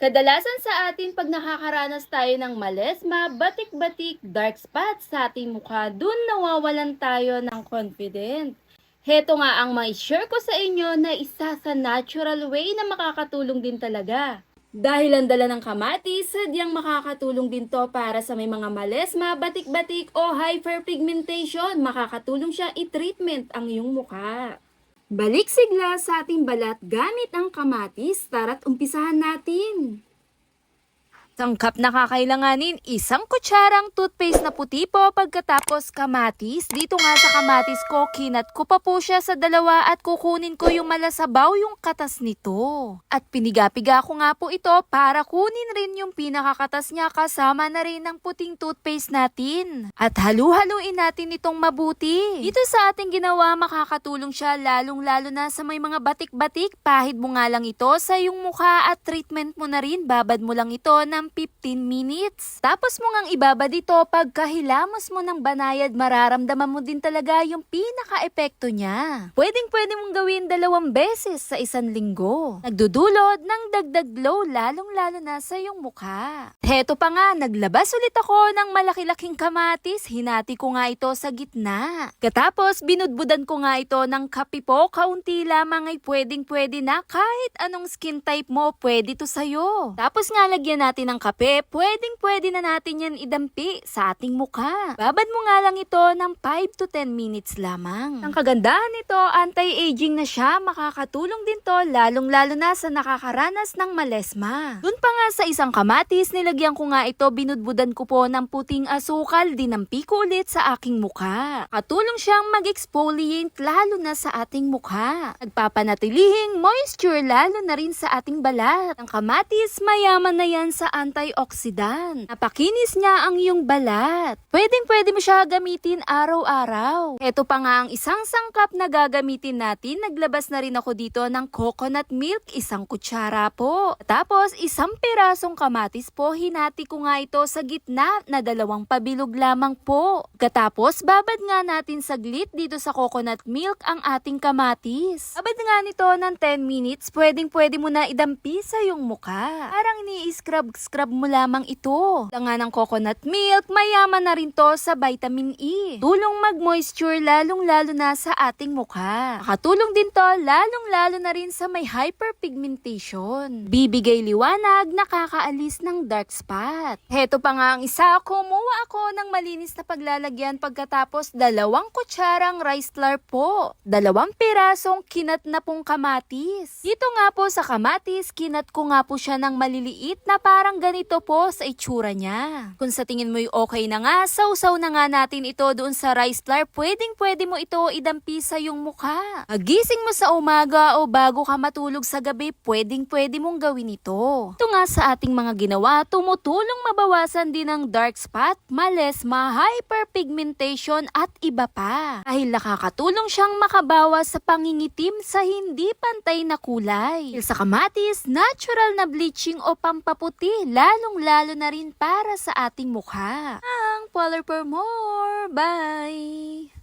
Kadalasan sa atin pag nakakaranas tayo ng malesma, batik-batik, dark spots sa ating mukha, dun nawawalan tayo ng confident. Heto nga ang may share ko sa inyo na isa sa natural way na makakatulong din talaga. Dahil ang dala ng kamatis, sadyang makakatulong din to para sa may mga malesma, batik-batik o hyperpigmentation. Makakatulong siya i-treatment ang iyong mukha. Balik sigla sa ating balat gamit ang kamatis. Tara't umpisahan natin. Sangkap na kakailanganin, isang kutsarang toothpaste na puti po pagkatapos kamatis. Dito nga sa kamatis ko, kinat ko pa po siya sa dalawa at kukunin ko yung malasabaw yung katas nito. At piniga-piga ko nga po ito para kunin rin yung pinakakatas niya kasama na rin ng puting toothpaste natin. At halu-haluin natin itong mabuti. Dito sa ating ginawa, makakatulong siya lalong-lalo na sa may mga batik-batik. Pahid mo nga lang ito sa iyong mukha at treatment mo na rin. Babad mo lang ito ng 15 minutes. Tapos mo ngang ibabad ito pagkahilamos mo ng banayad, mararamdaman mo din talaga yung pinaka-epekto niya. Pwedeng pwede mong gawin dalawang beses sa isang linggo. Nagdudulot ng dagdag glow lalong-lalo na sa iyong mukha. Heto pa nga, naglabas ulit ako ng malaki-laking kamatis. Hinati ko nga ito sa gitna. Katapos, binudbudan ko nga ito ng kape po. Kaunti lamang ay pwedeng-pwede na kahit anong skin type mo, pwede to sa'yo. Tapos nga, lagyan natin ng kape. Pwedeng-pwede na natin yan idampi sa ating mukha. Babad mo nga lang ito ng 5 to 10 minutes lamang. Ang kagandahan nito, anti-aging na siya. Makakatulong din to lalong-lalo na sa nakakaranas ng malesma. Dun pa nga sa isang kamatis, nilagyan ko nga ito, binudbudan ko po ng puting asukal, dinampi ko ulit sa aking mukha. Katulong siyang mag-exfoliate lalo na sa ating mukha. Nagpapanatilihing moisture lalo na rin sa ating balat. Ang kamatis, mayaman na yan sa antioxidant. Napakinis niya ang iyong balat. Pwedeng pwede mo siya gamitin araw-araw. Ito pa nga ang isang sangkap na gagamitin natin. Naglabas na rin ako dito ng coconut milk, isang kutsara po. Tapos, isang pirasong kamatis po, hinati ko nga ito sa gitna na dalawang pabilog lamang po. Katapos, babad nga natin saglit dito sa coconut milk ang ating kamatis. Babad nga nito ng 10 minutes, pwedeng pwede mo na idampi sa iyong mukha. Parang ni-scrub-scrub mo lamang ito. Langa ng coconut milk, mayaman na rin to sa vitamin E. Tulong mag-moisture lalong-lalo na sa ating mukha. Makatulong din to lalong-lalo na rin sa may hyperpigmentation. Bibigay liwanag, nakakaalis ng dark spot. Heto pa nga ang isa, kumuha ako ng malinis na paglalagyan pagkatapos dalawang kutsarang rice flour po. Dalawang pirasong kinat na pong kamatis. Dito nga po sa kamatis, kinat ko nga po siya ng maliliit na parang ganito po sa itsura niya. Kung sa tingin mo'y okay na nga, sausaw na nga natin ito doon sa rice flour, pwedeng pwede mo ito idampi sa iyong mukha. Magising mo sa umaga o bago ka matulog sa gabi, pwedeng pwede mong gawin ito. Ito nga sa ating mga ginawa, tumutulong mabawasan din ang dark spot, malesma, hyperpigmentation at iba pa. Dahil nakakatulong siyang makabawas sa pangingitim sa hindi pantay na kulay. Sa kamatis, natural na bleaching o pampaputi, lalong-lalo na rin para sa ating mukha. Ang Polar for More! Bye!